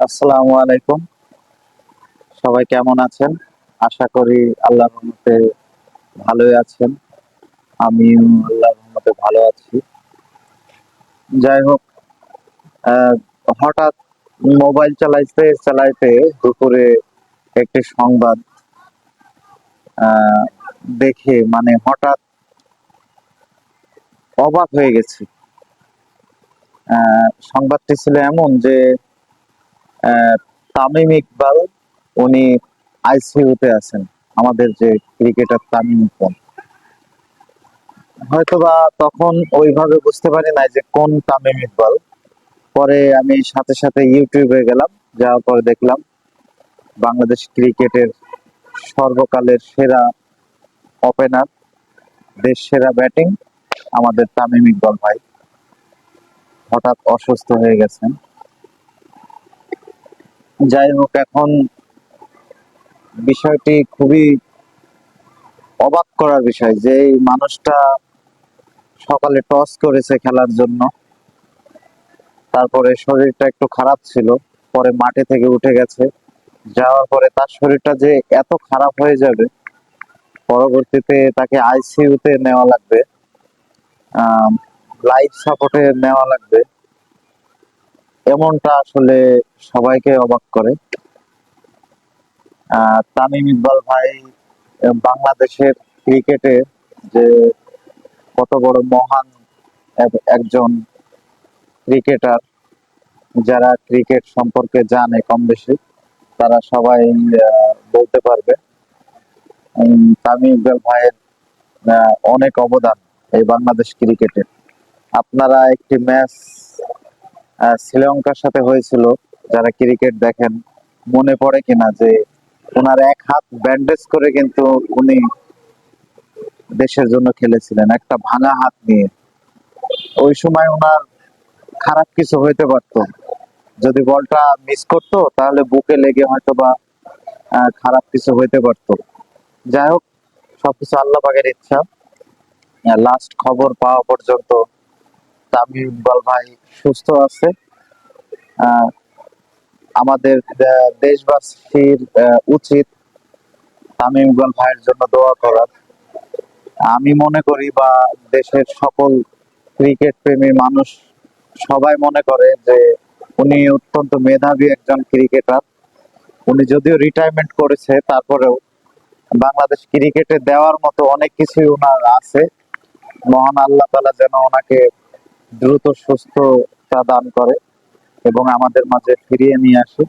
আসসালামু আলাইকুম। সবাই কেমন আছেন? আশা করি আল্লাহর রহমতে ভালোই আছেন। আমিও আল্লাহর রহমতে ভালো আছি। যাই হোক হঠাৎ মোবাইল চালাইতে চালাইতে দুপুরে একটি সংবাদ দেখে মানে হঠাৎ অবাক হয়ে গেছি। সংবাদটি ছিল এমন যে তামিম ইকবাল, উনি আইসিইউতে আছেন। আমাদের যে ক্রিকেটার তামিম ইকবাল। হয়তোবা তখন ওইভাবে বুঝতে পারি নাই যে কোন তামিম ইকবাল। পরে আমি সাথে সাথে ইউটিউবে গেলাম, যাওয়ার পরে দেখলাম বাংলাদেশ ক্রিকেটের সর্বকালের সেরা ওপেনার দেশ সেরা ব্যাটিং আমাদের তামিম ইকবাল ভাই। হঠাৎ অসুস্থ হয়ে গেছেন। যাই হোক, এখন বিষয়টি খুবই অবাক করার বিষয় যে মানুষটা সকালে টস করেছে খেলার জন্য। তারপরে শরীরটা একটু খারাপ ছিল, পরে মাঠে থেকে উঠে গেছে। যাওয়ার পরে তার শরীরটা যে এত খারাপ হয়ে যাবে, পরবর্তীতে তাকে আইসিইউতে নেওয়া লাগবে লাইফ সাপোর্টে নেওয়া লাগবে। এমনটা আসলে সবাইকে অবাক করে। তামিম ইকবাল ভাই বাংলাদেশের ক্রিকেটে যে কত বড় মহান একজন ক্রিকেটার, যারা ক্রিকেট সম্পর্কে জানে কম বেশি তারা সবাই বলতে পারবে। তামিম ইকবাল ভাইয়ের অনেক অবদান এই বাংলাদেশ ক্রিকেটে। আপনারা একটি ম্যাচ শ্রীলঙ্কার সাথে হয়েছিল। যারা ক্রিকেট দেখেন, মনে পড়ে কিনা যে ওনার এক হাত ব্যান্ডেজ করে কিন্তু উনি দেশের জন্য খেলেছিলেন, একটা ভাঙা হাত নিয়ে। ওই সময় ওনার খারাপ কিছু হইতে পারতো। যদি বলটা মিস করতো, তাহলে বুকে লেগে হয়তো বা খারাপ কিছু হইতে পারতো। যাই হোক, সবকিছু আল্লাহ পাকের ইচ্ছা। লাস্ট খবর পাওয়া পর্যন্ত তামিম ইকবাল ভাই সুস্থ আছে। আমাদের দেশবাসীর উচিত তামিম ইকবাল ভাইয়ের জন্য দোয়া করার। আমি মনে করি বা দেশের সকল ক্রিকেট প্রেমী মানুষ সবাই মনে করে যে উনি অত্যন্ত মেধাবী একজন ক্রিকেটার। উনি যদিও রিটায়ারমেন্ট করেছে, তারপরেও বাংলাদেশ ক্রিকেটে দেওয়ার মতো অনেক কিছুই ওনার আছে। মহান আল্লাহ তালা যেন ওনাকে দ্রুত সুস্থতা দান করে এবং আমাদের মাঝে ফিরিয়ে নিয়ে আসে।